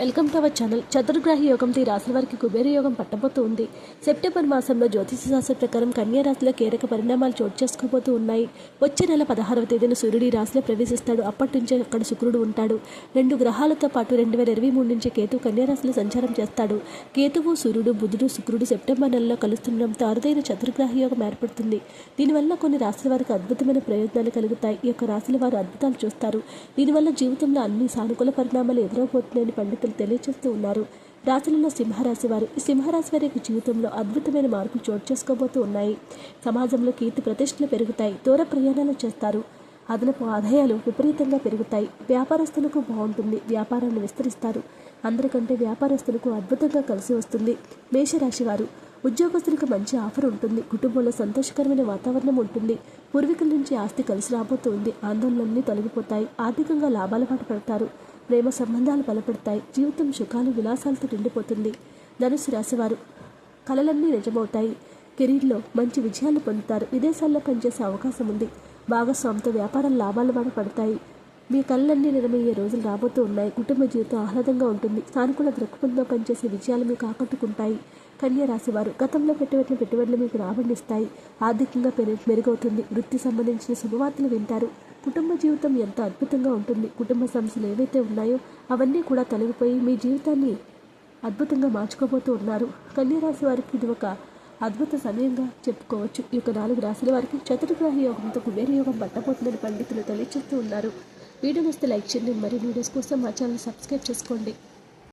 Welcome to our channel. చతుర్గ్రాహి యోగంతో ఈ రాశుల వారికి కుబేర యోగం పట్టబోతూ ఉంది. సెప్టెంబర్ మాసంలో జ్యోతిష శాస్త్ర ప్రకారం కన్యా రాశిలో కీలక పరిణామాలు చోటు చేసుకోబోతూ ఉన్నాయి. వచ్చే నెల పదహారవ తేదీన సూర్యుడు ఈ రాశిలో ప్రవేశిస్తాడు. అప్పటి నుంచి అక్కడ శుక్రుడు ఉంటాడు. రెండు గ్రహాలతో పాటు రెండు వేల ఇరవై మూడు నుంచి కేతు కన్యా రాశిలో సంచారం చేస్తాడు. కేతువు సూర్యుడు బుధుడు శుక్రుడు సెప్టెంబర్ నెలలో కలుస్తుండడంతో అరుదైన చతుర్గ్రాహి యోగం ఏర్పడుతుంది. దీనివల్ల కొన్ని రాశుల వారికి అద్భుతమైన ప్రయోజనాలు కలుగుతాయి. ఈ యొక్క రాశుల వారు అద్భుతాలు చూస్తారు. దీనివల్ల జీవితంలో అన్ని సానుకూల పరిణామాలు ఎదురవబోతున్నాయని పండితులు తెలియజేస్తూ ఉన్నారు. రాశులలో సింహరాశి వారు ఈ సింహరాశి వారి జీవితంలో అద్భుతమైన మార్పులు చోటు చేసుకోబోతూ ఉన్నాయి. సమాజంలో కీర్తి ప్రతిష్టలు పెరుగుతాయి. దూర ప్రయాణాలు చేస్తారు. అదనపు ఆదాయాలు విపరీతంగా పెరుగుతాయి. వ్యాపారస్తులకు బాగుంటుంది. వ్యాపారాన్ని విస్తరిస్తారు. అందరికంటే వ్యాపారస్తులకు అద్భుతంగా కలిసి వస్తుంది మేషరాశి వారు. ఉద్యోగస్తులకు మంచి ఆఫర్ ఉంటుంది. కుటుంబంలో సంతోషకరమైన వాతావరణం ఉంటుంది. పూర్వీకుల నుంచి ఆస్తి కలిసి రాబోతుంది ఆందోళనలన్నీ తొలగిపోతాయి. ఆర్థికంగా లాభాల పాటు పడతారు. ప్రేమ సంబంధాలు బలపడతాయి. జీవితం సుఖాలు విలాసాలతో నిండిపోతుంది. ధనుసు రాశివారు కలలన్నీ నిజమవుతాయి. కెరీర్లో మంచి విజయాలు పొందుతారు. విదేశాల్లో పనిచేసే అవకాశం ఉంది. భాగస్వామితో వ్యాపారం లాభాలు బాగా పడతాయి. మీ కళ్ళన్నీ నిజమయ్యే రోజులు రాబోతూ ఉన్నాయి. కుటుంబ జీవితం ఆహ్లాదంగా ఉంటుంది. సానుకూల దృక్పథంలో పనిచేసే విజయాలు మీకు ఆకట్టుకుంటాయి. కన్యా రాశివారు గతంలో పెట్టబడిన పెట్టుబడులు మీకు రాబడిస్తాయి ఆర్థికంగా మెరుగవుతుంది. వృత్తి సంబంధించిన శుభవార్తలు వింటారు. కుటుంబ జీవితం ఎంత అద్భుతంగా ఉంటుంది. కుటుంబ సమస్యలు ఏవైతే ఉన్నాయో అవన్నీ కూడా తొలగిపోయి మీ జీవితాన్ని అద్భుతంగా మార్చుకోబోతూ ఉన్నారు. కన్యరాశి వారికి ఇది ఒక అద్భుత సమయంగా చెప్పుకోవచ్చు. ఈ యొక్క నాలుగు రాశుల వారికి చతుర్గ్రహ యోగంతో కుబేర యోగం పట్టబోతుందని పండితులు తెలియజేస్తూ ఉన్నారు. వీడియో నస్తే లైక్ చేయండి. మరియు వీడియోస్ కోసం మా ఛానల్ సబ్స్క్రైబ్ చేసుకోండి.